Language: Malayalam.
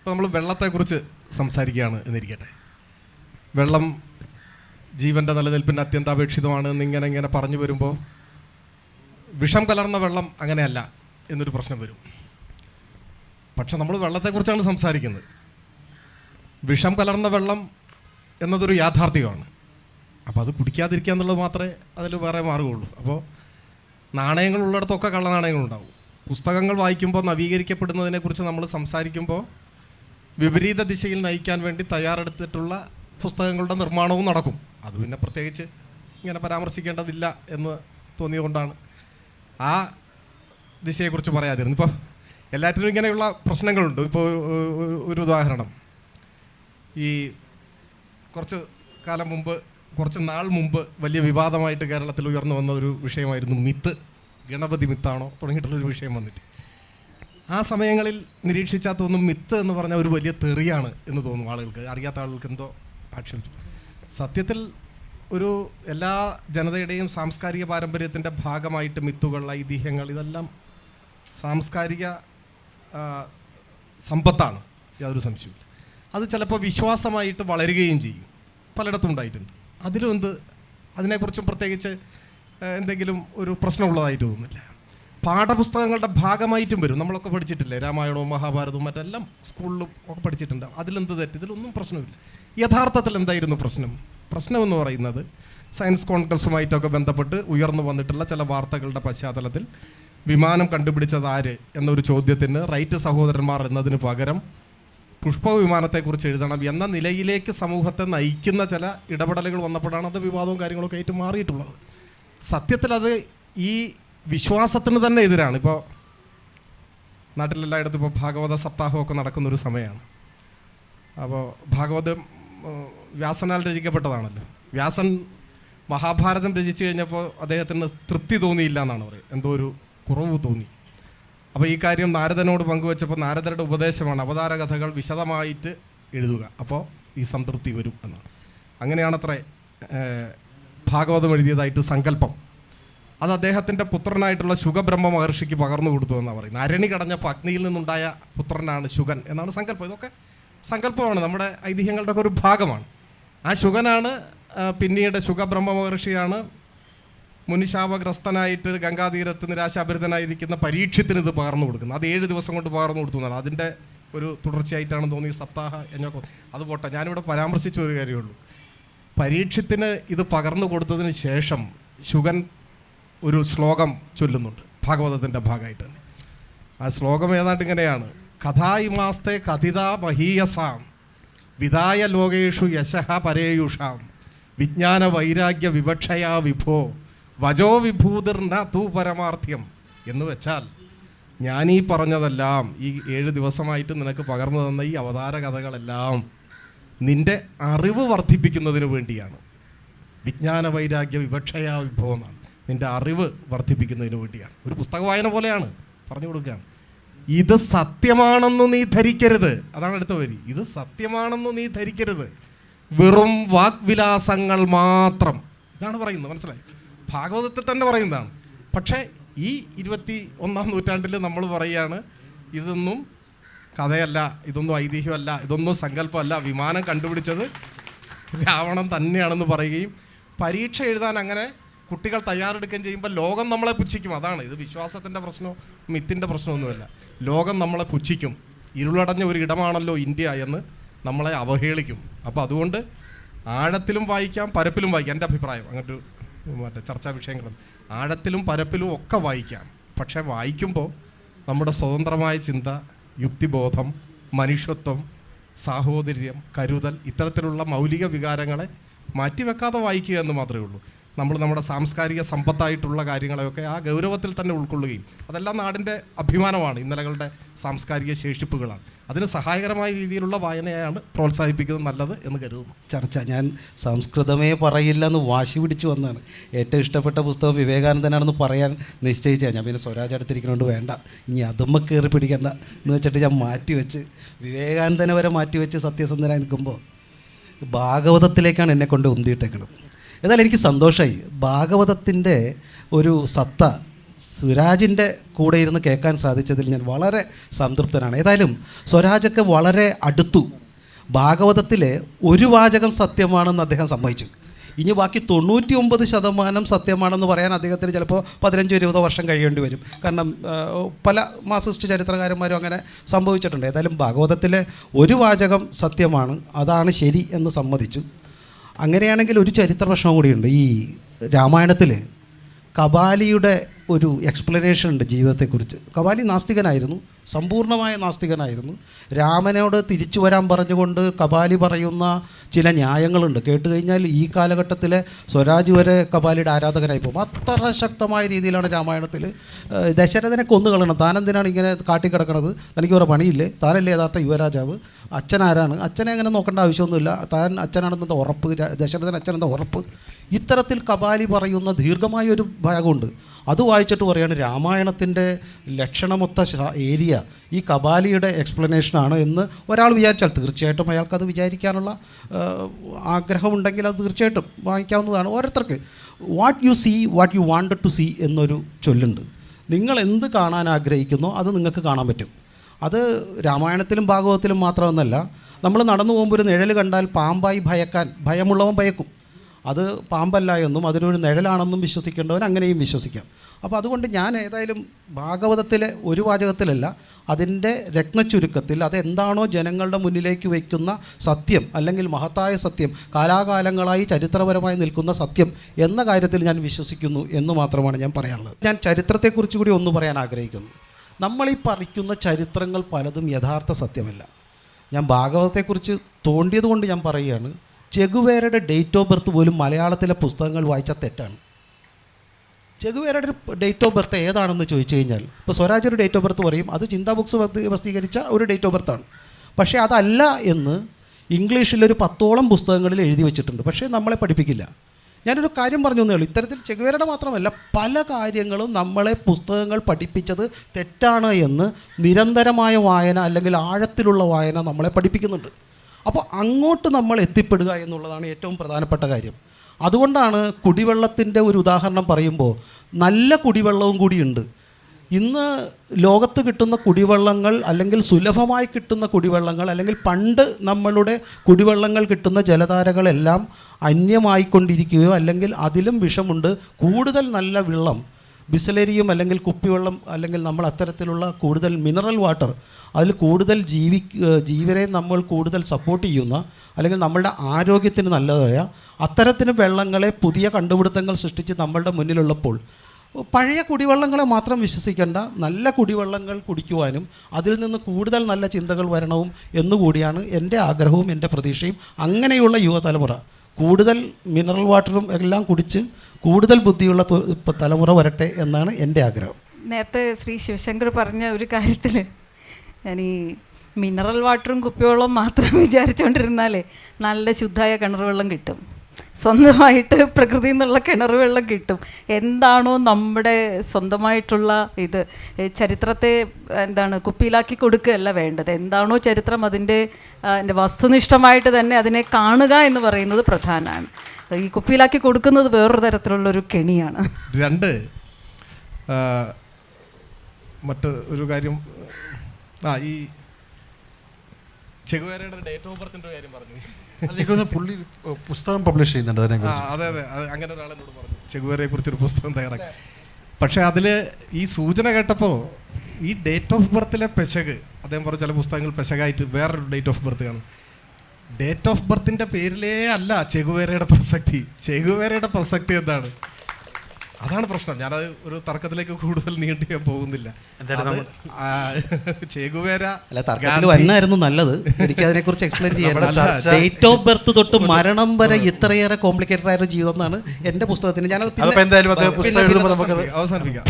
ഇപ്പോൾ നമ്മൾ വെള്ളത്തെക്കുറിച്ച് സംസാരിക്കുകയാണ് എന്നിരിക്കട്ടെ. വെള്ളം ജീവന്റെ നിലനിൽപ്പിന് അത്യന്താപേക്ഷിതമാണ് എന്നിങ്ങനെ ഇങ്ങനെ പറഞ്ഞു വരുമ്പോൾ വിഷം കലർന്ന വെള്ളം അങ്ങനെയല്ല എന്നൊരു പ്രശ്നം വരും. പക്ഷെ നമ്മൾ വെള്ളത്തെക്കുറിച്ചാണ് സംസാരിക്കുന്നത്. വിഷം കലർന്ന വെള്ളം എന്നതൊരു യാഥാർത്ഥ്യമാണ്. അപ്പോൾ അത് കുടിക്കാതിരിക്കുക എന്നുള്ളത് മാത്രമേ അതിൽ വേറെ മാർഗമുള്ളൂ. അപ്പോൾ നാണയങ്ങൾ ഉള്ളിടത്തൊക്കെ കള്ളനാണയങ്ങളുണ്ടാവും. പുസ്തകങ്ങൾ വായിക്കുമ്പോൾ നവീകരിക്കപ്പെടുന്നതിനെക്കുറിച്ച് നമ്മൾ സംസാരിക്കുമ്പോൾ വിപരീത ദിശയിൽ നയിക്കാൻ വേണ്ടി തയ്യാറെടുത്തിട്ടുള്ള പുസ്തകങ്ങളുടെ നിർമ്മാണവും നടക്കും. അത് പിന്നെ പ്രത്യേകിച്ച് ഇങ്ങനെ പരാമർശിക്കേണ്ടതില്ല എന്ന് തോന്നിയതുകൊണ്ടാണ്. ആ ദിശയെക്കുറിച്ച് പറയാതിരുന്നു ഇപ്പോൾ എല്ലാറ്റിനും ഇങ്ങനെയുള്ള പ്രശ്നങ്ങളുണ്ട്. ഇപ്പോൾ ഒരു ഉദാഹരണം. ഈ കുറച്ച് കാലം മുമ്പ് കുറച്ച് നാൾ മുമ്പ് വലിയ വിവാദമായിട്ട് കേരളത്തിൽ ഉയർന്നു വന്ന ഒരു വിഷയമായിരുന്നു മിത്ത്. ഗണപതി മിത്താണോ തുടങ്ങിയിട്ടുള്ളൊരു വിഷയം വന്നിട്ട്. ആ സമയങ്ങളിൽ നിരീക്ഷിച്ചാൽ തോന്നും മിത്ത് എന്ന് പറഞ്ഞ ഒരു വലിയ തെറിയാണ് എന്ന് തോന്നും ആളുകൾക്ക്. അറിയാത്ത ആളുകൾക്ക് എന്തോ ആക്ഷേപിച്ചു സത്യത്തിൽ ഒരു എല്ലാ ജനതയുടെയും സാംസ്കാരിക പാരമ്പര്യത്തിന്റെ ഭാഗമായിട്ട് മിത്തുകൾ ഐതിഹ്യങ്ങൾ ഇതെല്ലാം സാംസ്കാരിക സമ്പത്താണ്. യാതൊരു സംശയമില്ല അത് ചിലപ്പോൾ വിശ്വാസമായിട്ട് വളരുകയും ചെയ്യും. പലയിടത്തും ഉണ്ടായിട്ടുണ്ട്. അതിലും എന്ത്? അതിനെക്കുറിച്ചും പ്രത്യേകിച്ച് എന്തെങ്കിലും ഒരു പ്രശ്നമുള്ളതായിട്ട് തോന്നുന്നില്ല. പാഠപുസ്തകങ്ങളുടെ ഭാഗമായിട്ടും വരും. നമ്മളൊക്കെ പഠിച്ചിട്ടില്ലേ? രാമായണവും മഹാഭാരതവും മറ്റെല്ലാം സ്കൂളിലും ഒക്കെ പഠിച്ചിട്ടുണ്ട്. അതിലെന്ത് തെറ്റ്? ഇതിലൊന്നും പ്രശ്നമില്ല. യഥാർത്ഥത്തിൽ എന്തായിരുന്നു പ്രശ്നം? പ്രശ്നം എന്ന് പറയുന്നത് സയൻസ് കോൺഗ്രസുമായിട്ടൊക്കെ ബന്ധപ്പെട്ട് ഉയർന്നു വന്നിട്ടുള്ള ചില വാർത്തകളുടെ പശ്ചാത്തലത്തിൽ വിമാനം കണ്ടുപിടിച്ചത് ആര് എന്നൊരു ചോദ്യത്തിന് റൈറ്റ് സഹോദരന്മാർ എന്നതിന് പകരം പുഷ്പവിമാനത്തെക്കുറിച്ച് എഴുതണം എന്ന നിലയിലേക്ക് സമൂഹത്തെ നയിക്കുന്ന ചില ഇടപെടലുകൾ വന്നപ്പോഴാണ് അത് വിവാദവും കാര്യങ്ങളൊക്കെ ആയിട്ട് മാറിയിട്ടുള്ളത്. സത്യത്തിൽ അത് ഈ വിശ്വാസത്തിന് തന്നെ എതിരാണ്. ഇപ്പോൾ നാട്ടിലെല്ലായിടത്തും ഇപ്പോൾ ഭാഗവത സപ്താഹമൊക്കെ നടക്കുന്നൊരു സമയമാണ് അപ്പോൾ ഭാഗവതം വ്യാസനാൽ രചിക്കപ്പെട്ടതാണല്ലോ. വ്യാസൻ മഹാഭാരതം രചിച്ചു കഴിഞ്ഞപ്പോൾ അദ്ദേഹത്തിന് തൃപ്തി തോന്നിയില്ല എന്നാണ് പറയുക. എന്തോ ഒരു കുറവ് തോന്നി. അപ്പോൾ ഈ കാര്യം നാരദനോട് പങ്കുവച്ചപ്പോൾ നാരദരുടെ ഉപദേശമാണ് അവതാര കഥകൾ വിശദമായിട്ട് എഴുതുക. അപ്പോൾ ഈ സംതൃപ്തി വരും എന്നാണ്. അങ്ങനെയാണത്രേ ഭാഗവതം എഴുതിയതായിട്ട് സങ്കല്പം. അത് അദ്ദേഹത്തിന്റെ പുത്രനായിട്ടുള്ള ശുഖബ്രഹ്മ മഹർഷിക്ക് പകർന്നു കൊടുത്തു എന്നാണ് പറയുന്നത്. അരണി കടഞ്ഞപ്പോൾ അഗ്നിയിൽ നിന്നുണ്ടായ പുത്രനാണ് ശുഗൻ എന്നാണ് സങ്കല്പം. ഇതൊക്കെ സങ്കല്പമാണ് നമ്മുടെ ഐതിഹ്യങ്ങളുടെ ഒക്കെ ഒരു ഭാഗമാണ്. ആ ശുഗനാണ് പിന്നീട് ശുഖബ്രഹ്മ മഹർഷിയാണ് മുനിശാപഗ്രസ്തനായിട്ട് ഗംഗാതീരത്ത് നിരാശാഭരിതനായിരിക്കുന്ന പരീക്ഷത്തിന് ഇത് പകർന്നു കൊടുക്കുന്നത്. അത് ഏഴ് ദിവസം കൊണ്ട് പകർന്നു കൊടുത്തു എന്നാണ്. അതിന്റെ ഒരു തുടർച്ചയായിട്ടാണ് തോന്നിയ സപ്താഹ എന്നൊക്കെ അത് പോട്ടെ ഞാനിവിടെ പരാമർശിച്ച ഒരു കാര്യമുള്ളൂ പരീക്ഷത്തിന് ഇത് പകർന്നു കൊടുത്തതിന് ശേഷം ശുഗൻ ഒരു ശ്ലോകം ചൊല്ലുന്നുണ്ട്. ഭാഗവതത്തിന്റെ ഭാഗമായിട്ട് തന്നെ. ആ ശ്ലോകം ഏതാണ്ട് ഇങ്ങനെയാണ്. കഥായിമാസ്തേ കഥിത മഹീയസാം. വിതായ ലോകേഷു യശഹ പരേയുഷാം. വിജ്ഞാന വൈരാഗ്യ വിവക്ഷയാ വിഭോ. വജോ വിഭൂതിർന തൂ പരമാർത്ഥ്യം. എന്ന് വെച്ചാൽ ഞാനീ പറഞ്ഞതെല്ലാം ഈ ഏഴ് ദിവസമായിട്ട് നിനക്ക് പകർന്നു തന്ന ഈ അവതാര കഥകളെല്ലാം നിന്റെ അറിവ് വർദ്ധിപ്പിക്കുന്നതിന് വേണ്ടിയാണ്. വിജ്ഞാന വൈരാഗ്യ വിവക്ഷയാ വിഭവം എന്നാണ്. നിന്റെ അറിവ് വർദ്ധിപ്പിക്കുന്നതിന് വേണ്ടിയാണ്. ഒരു പുസ്തക വായന പോലെയാണ് പറഞ്ഞു കൊടുക്കുകയാണ്. ഇത് സത്യമാണെന്ന് നീ ധരിക്കരുത്. അതാണ് അടുത്ത വരി. ഇത് സത്യമാണെന്ന് നീ ധരിക്കരുത്. വെറും വാഗ്വിലാസങ്ങൾ മാത്രം. ഇതാണ് പറയുന്നത് മനസ്സിലായി? ഭാഗവതത്തിൽ തന്നെ പറയുന്നതാണ്. പക്ഷേ ഈ ഇരുപത്തി ഒന്നാം നൂറ്റാണ്ടിൽ നമ്മൾ പറയുകയാണ് ഇതൊന്നും കഥയല്ല ഇതൊന്നും ഐതിഹ്യമല്ല ഇതൊന്നും സങ്കല്പമല്ല. വിമാനം കണ്ടുപിടിച്ചത് രാവണൻ തന്നെയാണെന്ന് പറയുകയും പരീക്ഷ എഴുതാൻ അങ്ങനെ കുട്ടികൾ തയ്യാറെടുക്കുകയും ചെയ്യുമ്പോൾ ലോകം നമ്മളെ പുച്ഛിക്കും. അതാണ്. ഇത് വിശ്വാസത്തിന്റെ പ്രശ്നമോ മിത്തിന്റെ പ്രശ്നമൊന്നുമല്ല. ലോകം നമ്മളെ പുച്ഛിക്കും. ഇരുളടഞ്ഞ ഒരു ഇടമാണല്ലോ ഇന്ത്യ എന്ന് നമ്മളെ അവഹേളിക്കും. അപ്പോൾ അതുകൊണ്ട് ആഴത്തിലും വായിക്കാം പരപ്പിലും വായിക്കാം. എന്റെ അഭിപ്രായം. അങ്ങനൊരു മറ്റേ ചർച്ചാ വിഷയങ്ങളും. ആഴത്തിലും പരപ്പിലും ഒക്കെ വായിക്കാം. പക്ഷേ വായിക്കുമ്പോൾ നമ്മുടെ സ്വതന്ത്രമായ ചിന്ത യുക്തിബോധം മനുഷ്യത്വം സാഹോദര്യം കരുതൽ ഇത്തരത്തിലുള്ള മൗലിക വികാരങ്ങളെ മാറ്റിവെക്കാതെ വായിക്കുക എന്ന് മാത്രമേ ഉള്ളൂ. നമ്മൾ നമ്മുടെ സാംസ്കാരിക സമ്പത്തായിട്ടുള്ള കാര്യങ്ങളെയൊക്കെ ആ ഗൗരവത്തിൽ തന്നെ ഉൾക്കൊള്ളുകയും അതെല്ലാം നാടിന്റെ അഭിമാനമാണ് ഇന്നലകളുടെ സാംസ്കാരിക ശേഷിപ്പുകളാണ്. അതിന് സഹായകരമായ രീതിയിലുള്ള വായനയാണ് പ്രോത്സാഹിപ്പിക്കുന്നത് നല്ലത് എന്ന് കരുതുന്നു. ചർച്ച ഞാൻ സംസ്കൃതമേ പറയില്ല എന്ന് വാശി പിടിച്ചു വന്നാണ്. ഏറ്റവും ഇഷ്ടപ്പെട്ട പുസ്തകം വിവേകാനന്ദനാണെന്ന് പറയാൻ നിശ്ചയിച്ചാൽ ഞാൻ പിന്നെ സ്വരാജ് അടുത്തിരിക്കുന്നതുകൊണ്ട് വേണ്ട. ഇനി അതുമ്മ കയറി പിടിക്കണ്ട എന്ന് വെച്ചിട്ട് ഞാൻ മാറ്റി വെച്ച് വിവേകാനന്ദനെ വരെ മാറ്റി വെച്ച് സത്യസന്ധനായി നിൽക്കുമ്പോൾ ഭാഗവതത്തിലേക്കാണ് എന്നെ കൊണ്ട് ഉന്തിയിട്ടേക്കുന്നത് എന്നാൽ എനിക്ക് സന്തോഷമായി ഭാഗവതത്തിന്റെ ഒരു സത്ത സ്വരാജിന്റെ കൂടെ ഇരുന്ന് കേൾക്കാൻ സാധിച്ചതിൽ ഞാൻ വളരെ സംതൃപ്തനാണ്. ഏതായാലും സ്വരാജൊക്കെ വളരെ അടുത്തു. ഭാഗവതത്തിലെ ഒരു വാചകം സത്യമാണെന്ന് അദ്ദേഹം സമ്മതിച്ചു. ഇനി ബാക്കി തൊണ്ണൂറ്റി ഒമ്പത് ശതമാനം സത്യമാണെന്ന് പറയാൻ അദ്ദേഹത്തിന് ചിലപ്പോൾ പതിനഞ്ചോ ഇരുപതോ വർഷം കഴിയേണ്ടി വരും. കാരണം പല മാസിസ്റ്റ് ചരിത്രകാരന്മാരും അങ്ങനെ സംഭവിച്ചിട്ടുണ്ട്. ഏതായാലും ഭാഗവതത്തിലെ ഒരു വാചകം സത്യമാണ് അതാണ് ശരി എന്ന് സമ്മതിച്ചു. അങ്ങനെയാണെങ്കിൽ ഒരു ചരിത്ര പ്രശ്നം കൂടിയുണ്ട്. ഈ രാമായണത്തിൽ കപാലിയുടെ ഒരു എക്സ്പ്ലനേഷൻ ഉണ്ട് ജീവിതത്തെക്കുറിച്ച്. കപാലി നാസ്തികനായിരുന്നു. സമ്പൂർണമായ നാസ്തികനായിരുന്നു. രാമനോട് തിരിച്ചു വരാൻ പറഞ്ഞുകൊണ്ട് കപാലി പറയുന്ന ചില ന്യായങ്ങളുണ്ട്. കേട്ട് കഴിഞ്ഞാൽ ഈ കാലഘട്ടത്തിലെ സ്വരാജ് വരെ കപാലിയുടെ ആരാധകനായി പോകും. അത്ര ശക്തമായ രീതിയിലാണ് രാമായണത്തിൽ ദശരഥനെ കൊന്നുകളണം താനെന്തിനാണ് ഇങ്ങനെ കാട്ടിക്കിടക്കണത്? തനിക്ക് വേറെ പണിയില്ലേ? താനല്ലേ യഥാർത്ഥ യുവരാജാവ്? അച്ഛൻ ആരാണ് അച്ഛനെ അങ്ങനെ നോക്കേണ്ട ആവശ്യമൊന്നുമില്ല. താൻ അച്ഛനാണെന്നത് ഉറപ്പ്? ദശരഥൻ അച്ഛനെന്ന ഉറപ്പ്? ഇത്തരത്തിൽ കപാലി പറയുന്ന ദീർഘമായ ഒരു ഭാഗമുണ്ട്. അത് വായിച്ചിട്ട് പറയാണ് രാമായണത്തിന്റെ ലക്ഷണമൊത്ത ഏരിയ. ഈ കപാലിയുടെ എക്സ്പ്ലനേഷനാണ് എന്ന് ഒരാൾ വിചാരിച്ചാൽ തീർച്ചയായിട്ടും അയാൾക്കത് വിചാരിക്കാനുള്ള ആ, ആഗ്രഹമുണ്ടെങ്കിൽ അത് തീർച്ചയായിട്ടും വാങ്ങിക്കാവുന്നതാണ്. ഓരോരുത്തർക്ക് what you see what you wanted to see എന്നൊരു ചൊല്ലുണ്ട്. നിങ്ങൾ എന്ത് കാണാൻ ആഗ്രഹിക്കുന്നോ അത് നിങ്ങൾക്ക് കാണാൻ പറ്റും. അത് രാമായണത്തിലും ഭാഗവതത്തിലും മാത്രമെന്നല്ല നമ്മൾ നടന്നു പോകുമ്പോൾ ഒരു നിഴൽ കണ്ടാൽ പാമ്പായി ഭയക്കാൻ ഭയമുള്ളവൻ ഭയക്കും. അത് പാമ്പല്ല എന്നും അതിനൊരു നിഴലാണെന്നും വിശ്വസിക്കേണ്ടവൻ അങ്ങനെയും വിശ്വസിക്കാം. അപ്പോൾ അതുകൊണ്ട് ഞാൻ ഏതായാലും ഭാഗവതത്തിലെ ഒരു വാചകത്തിലല്ല അതിന്റെ രത്നച്ചുരുക്കത്തിൽ അതെന്താണോ ജനങ്ങളുടെ മുന്നിലേക്ക് വയ്ക്കുന്ന സത്യം അല്ലെങ്കിൽ മഹത്തായ സത്യം കാലാകാലങ്ങളായി ചരിത്രപരമായി നിൽക്കുന്ന സത്യം എന്ന കാര്യത്തിൽ ഞാൻ വിശ്വസിക്കുന്നു എന്ന് മാത്രമാണ് ഞാൻ പറയാനുള്ളത്. ഞാൻ ചരിത്രത്തെക്കുറിച്ച് കൂടി ഒന്ന് പറയാൻ ആഗ്രഹിക്കുന്നു. നമ്മളീ പറിക്കുന്ന ചരിത്രങ്ങൾ പലതും യഥാർത്ഥ സത്യമല്ല. ഞാൻ ഭാഗവതത്തെക്കുറിച്ച് തോണ്ടിയതുകൊണ്ട് ഞാൻ പറയുകയാണ് ചെഗുവേരയുടെ ഡേറ്റ് ഓഫ് ബർത്ത് പോലും മലയാളത്തിലെ പുസ്തകങ്ങൾ വായിച്ച തെറ്റാണ്. ചെഗുവേരയുടെ ഡേറ്റ് ഓഫ് ബർത്ത് ഏതാണെന്ന് ചോദിച്ചു കഴിഞ്ഞാൽ ഇപ്പോൾ സ്വരാജ് ഒരു ഡേറ്റ് ഓഫ് ബർത്ത് പറയും അത് ചിന്താ ബുക്സ് പ്രസിദ്ധീകരിച്ച ഒരു ഡേറ്റ് ഓഫ് ബർത്താണ് പക്ഷേ അതല്ല എന്ന് ഇംഗ്ലീഷിലൊരു പത്തോളം പുസ്തകങ്ങളിൽ എഴുതി വെച്ചിട്ടുണ്ട്. പക്ഷേ നമ്മളെ പഠിപ്പിക്കില്ല. ഞാനൊരു കാര്യം പറഞ്ഞു എന്നേ ഉള്ളൂ. ഇത്തരത്തിൽ ചെഗുവേരയുടെ മാത്രമല്ല പല കാര്യങ്ങളും നമ്മളെ പുസ്തകങ്ങൾ പഠിപ്പിച്ചത് തെറ്റാണ് എന്ന് നിരന്തരമായ വായന അല്ലെങ്കിൽ ആഴത്തിലുള്ള വായന നമ്മളെ പഠിപ്പിക്കുന്നുണ്ട്. അപ്പോൾ അങ്ങോട്ട് നമ്മൾ എത്തിപ്പെടുക എന്നുള്ളതാണ് ഏറ്റവും പ്രധാനപ്പെട്ട കാര്യം. അതുകൊണ്ടാണ് കുടിവെള്ളത്തിന്റെ ഒരു ഉദാഹരണം പറയുമ്പോൾ നല്ല കുടിവെള്ളവും കൂടിയുണ്ട്. ഇന്ന് ലോകത്ത് കിട്ടുന്ന കുടിവെള്ളങ്ങൾ അല്ലെങ്കിൽ സുലഭമായി കിട്ടുന്ന കുടിവെള്ളങ്ങൾ അല്ലെങ്കിൽ പണ്ട് നമ്മളുടെ കുടിവെള്ളങ്ങൾ കിട്ടുന്ന ജലധാരകളെല്ലാം അന്യമായിക്കൊണ്ടിരിക്കുകയോ അല്ലെങ്കിൽ അതിലും വിഷമുണ്ട്. കൂടുതൽ നല്ല വെള്ളം ബിസ്ലരിയും അല്ലെങ്കിൽ കുപ്പിവെള്ളം അല്ലെങ്കിൽ നമ്മൾ അത്തരത്തിലുള്ള കൂടുതൽ മിനറൽ വാട്ടർ അതിൽ കൂടുതൽ ജീവി ജീവനെ നമ്മൾ കൂടുതൽ സപ്പോർട്ട് ചെയ്യുന്ന അല്ലെങ്കിൽ നമ്മളുടെ ആരോഗ്യത്തിന് നല്ലതായ അത്തരത്തിന് വെള്ളങ്ങളെ പുതിയ കണ്ടുപിടുത്തങ്ങൾ സൃഷ്ടിച്ച് നമ്മളുടെ മുന്നിലുള്ളപ്പോൾ പഴയ കുടിവെള്ളങ്ങളെ മാത്രം വിശ്വസിക്കേണ്ട നല്ല കുടിവെള്ളങ്ങൾ കുടിക്കുവാനും അതിൽ നിന്ന് കൂടുതൽ നല്ല ചിന്തകൾ വരണവും എന്നുകൂടിയാണ് എന്റെ ആഗ്രഹവും എന്റെ പ്രതീക്ഷയും അങ്ങനെയുള്ള യുവതലമുറ. കൂടുതൽ മിനറൽ വാട്ടറും എല്ലാം കുടിച്ച് കൂടുതൽ ബുദ്ധിയുള്ള തലമുറ വരട്ടെ എന്നാണ് എന്റെ ആഗ്രഹം. നേരത്തെ ശ്രീ ശിവശങ്കർ പറഞ്ഞ ഒരു കാര്യത്തിൽ ഞാൻ ഈ മിനറൽ വാട്ടറും കുപ്പിവെള്ളവും മാത്രം വിചാരിച്ചുകൊണ്ടിരുന്നാലേ നല്ല ശുദ്ധമായ കിണർ വെള്ളം കിട്ടും. സ്വന്തമായിട്ട് പ്രകൃതിയിൽ നിന്നുള്ള കിണർ വെള്ളം കിട്ടും. എന്താണോ നമ്മുടെ സ്വന്തമായിട്ടുള്ള ഇത്. ചരിത്രത്തെ എന്താണ് കുപ്പിയിലാക്കി കൊടുക്കുകയല്ല വേണ്ടത്. എന്താണോ ചരിത്രം അതിന്റെ എന്റെ വസ്തുനിഷ്ഠമായിട്ട് തന്നെ അതിനെ കാണുക എന്ന് പറയുന്നത് പ്രധാനമാണ്. ഈ കുപ്പിയിലാക്കി കൊടുക്കുന്നത് വേറൊരു തരത്തിലുള്ളൊരു കെണിയാണ്. രണ്ട് മറ്റൊരു മറ്റ് ഒരു കാര്യം ആ ഈ ചെകുവേരയുടെ ഡേറ്റ് ഓഫ് ബർത്തിന്റെ കാര്യം പറഞ്ഞു. അല്ലെങ്കിൽ പുള്ളി പുസ്തകം പബ്ലിഷ് ചെയ്യുന്നുണ്ട് ആ അതെ അതെ. അങ്ങനെ ഒരാൾ എന്നോട് പറഞ്ഞു. ചെകുവേരയെ കുറിച്ചൊരു പുസ്തകം തയ്യാറാക്കി. പക്ഷേ അതിൽ ഈ സൂചന കേട്ടപ്പോൾ ഈ ഡേറ്റ് ഓഫ് ബർത്തിലെ പെശക് അദ്ദേഹം പറഞ്ഞ ചില പുസ്തകങ്ങൾ പെശകായിട്ട് വേറൊരു ഡേറ്റ് ഓഫ് ബർത്ത് കാണും. ഡേറ്റ് ഓഫ് ബർത്തിന്റെ പേരിലേ അല്ല ചെകുവേരയുടെ പ്രസക്തി. ചെകുവേരയുടെ പ്രസക്തി എന്താണ്? അതാണ് പ്രശ്നം. ഞാനത് ഒരു തർക്കത്തിലേക്ക് കൂടുതൽ നീണ്ടു ഞാൻ പോകുന്നില്ല. എന്തായാലും ആ, ചെകുവേര അല്ല തർക്കത്തിൽ വന്നായിരുന്നു നല്ലത്. എനിക്ക് അതിനെക്കുറിച്ച് എക്സ്പ്ലെയിൻ ചെയ്യാൻ നമ്മുടെ ഡേറ്റ് ഓഫ് ബർത്ത് തൊട്ട് മരണം വരെ ഇത്രയേറെ കോംപ്ലിക്കേറ്റഡ് ആയ ജീവിതം എന്നാണ് എന്റെ പുസ്തകത്തിന്. ഞാനത് അവസാനിപ്പിക്കാം.